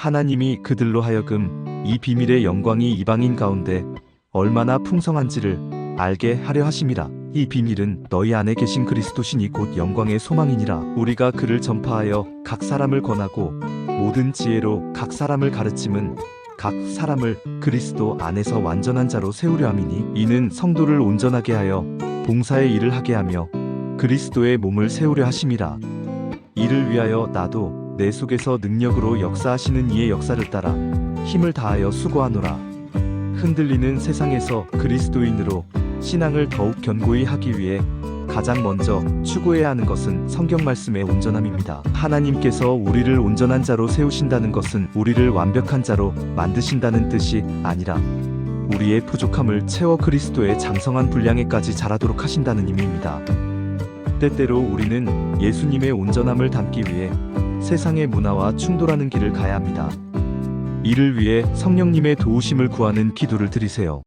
하나님이 그들로 하여금 이 비밀의 영광이 이방인 가운데 얼마나 풍성한지를 알게 하려 하심이라. 이 비밀은 너희 안에 계신 그리스도시니 곧 영광의 소망이니라. 우리가 그를 전파하여 각 사람을 권하고 모든 지혜로 각 사람을 가르침은 각 사람을 그리스도 안에서 완전한 자로 세우려 함이니 이는 성도를 온전하게 하여 봉사의 일을 하게 하며 그리스도의 몸을 세우려 하심이라. 이를 위하여 나도 내 속에서 능력으로 역사하시는 이의 역사를 따라 힘을 다하여 수고하노라. 흔들리는 세상에서 그리스도인으로 신앙을 더욱 견고히 하기 위해 가장 먼저 추구해야 하는 것은 성경 말씀의 온전함입니다. 하나님께서 우리를 온전한 자로 세우신다는 것은 우리를 완벽한 자로 만드신다는 뜻이 아니라 우리의 부족함을 채워 그리스도의 장성한 분량에까지 자라도록 하신다는 의미입니다. 때때로 우리는 예수님의 온전함을 담기 위해 세상의 문화와 충돌하는 길을 가야 합니다. 이를 위해 성령님의 도우심을 구하는 기도를 드리세요.